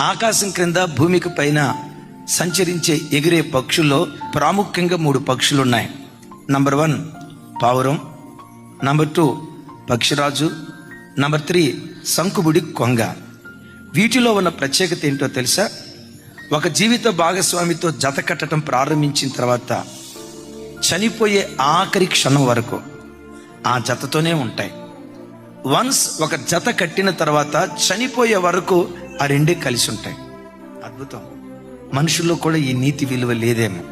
ఆకాశం క్రింద భూమికి పైన సంచరించే ఎగిరే పక్షుల్లో ప్రాముఖ్యంగా మూడు పక్షులు ఉన్నాయి నంబర్ వన్ పావురం. నంబర్ టూ పక్షిరాజు. నంబర్ త్రీ శంకుబుడి కొంగ. వీటిలో ఉన్న ప్రత్యేకత ఏంటో తెలుసా? ఒక జీవిత భాగస్వామితో జత కట్టడం ప్రారంభించిన తర్వాత చనిపోయే ఆఖరి క్షణం వరకు ఆ జతతోనే ఉంటాయి. వన్స్ ఒక జత కట్టిన తర్వాత చనిపోయే వరకు ఆ రెండే కలిసి ఉంటాయి. అద్భుతం. మనుషుల్లో కూడా ఈ నీతి విలువ లేదేమో.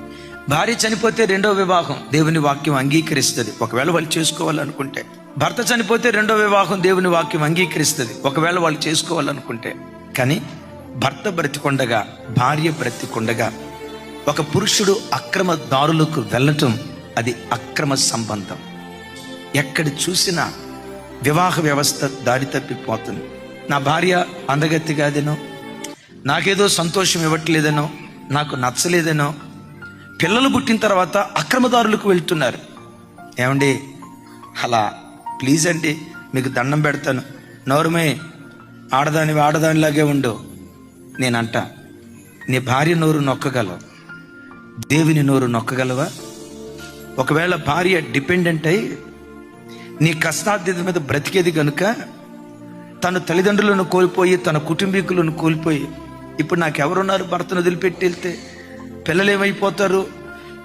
భార్య చనిపోతే రెండో వివాహం దేవుని వాక్యం అంగీకరిస్తుంది. ఒకవేళ వాళ్ళు చేసుకోవాలనుకుంటే. భర్త చనిపోతే రెండో వివాహం దేవుని వాక్యం అంగీకరిస్తుంది. ఒకవేళ వాళ్ళు చేసుకోవాలనుకుంటే. కానీ భర్త బ్రతికొండగా భార్య బ్రతికొండగా ఒక పురుషుడు అక్రమ దారులకు వెళ్ళటం అది అక్రమ సంబంధం. ఎక్కడ చూసినా వివాహ వ్యవస్థ దారి తప్పిపోతుంది. నా భార్య అందగత్తి కాదేనో నాకేదో సంతోషం ఇవ్వట్లేదనో నాకు నచ్చలేదనో పిల్లలు పుట్టిన తర్వాత అక్రమదారులకు వెళ్తున్నారు. ఏమండి? అలా ప్లీజ్ అండి మీకు దండం పెడతాను. నోరుమే ఆడదాని ఆడదానిలాగే ఉండు. నేనంట నీ భార్య నోరు నొక్కగలవు. దేవుని నోరు నొక్కగలవా? ఒకవేళ భార్య డిపెండెంట్ అయి నీ కష్టాధ్యత మీద బ్రతికేది కనుక తన తల్లిదండ్రులను కోల్పోయి తన కుటుంబీకులను కోల్పోయి ఇప్పుడు నాకు ఎవరున్నారు భర్తను వదిలిపెట్టి వెళ్తే? పిల్లలు ఏమైపోతారు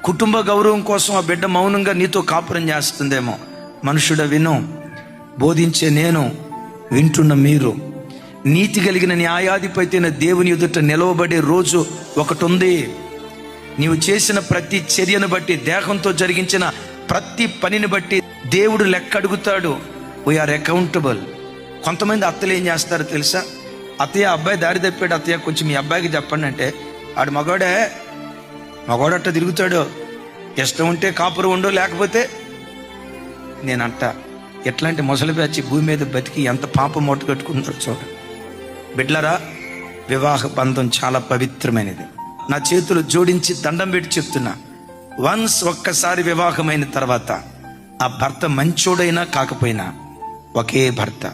కుటుంబ గౌరవం కోసం ఆ బిడ్డ మౌనంగా నీతో కాపురం చేస్తుందేమో? మనుషుడ విను బోధించే నేను వింటున్న మీరు. నీతి కలిగిన న్యాయాధిపతి దేవుని ఎదుట నిలవబడే రోజు ఒకటి ఉంది నీవు చేసిన ప్రతి చర్యను బట్టి దేహంతో జరిగించిన ప్రతి పనిని బట్టి దేవుడు లెక్క అడుగుతాడు వీఆర్ అకౌంటబుల్ కొంతమంది అత్తలు ఏం చేస్తారో తెలుసా? అత్తయ్య అబ్బాయి దారి తప్పాడు. అత్తయ్య కొంచెం మీ అబ్బాయికి చెప్పండి అంటే ఆడు మగోడే మగోడట్ట తిరుగుతాడు. ఇష్టం ఉంటే కాపురం ఉండో లేకపోతే నేనంట ఎట్లాంటి మొసలి బ్యాచి భూమి మీద బతికి ఎంత పాప మూట కట్టుకుంటారు చూడ. బిడ్లరా వివాహ బంధం చాలా పవిత్రమైనది. నా చేతులు జోడించి దండం పెట్టి చెప్తున్నా. వన్స్ ఒక్కసారి వివాహమైన తర్వాత ఆ భర్త మంచోడైనా కాకపోయినా ఒకే భర్త.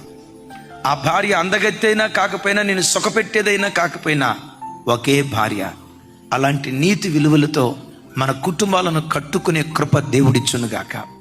ఆ భార్య అందగత్తైనా కాకపోయినా నేను సుఖపెట్టేదైనా కాకపోయినా ఒకే భార్య. అలాంటి నీతి విలువలతో మన కుటుంబాలను కట్టుకునే కృప దేవుడిచ్చునుగాక.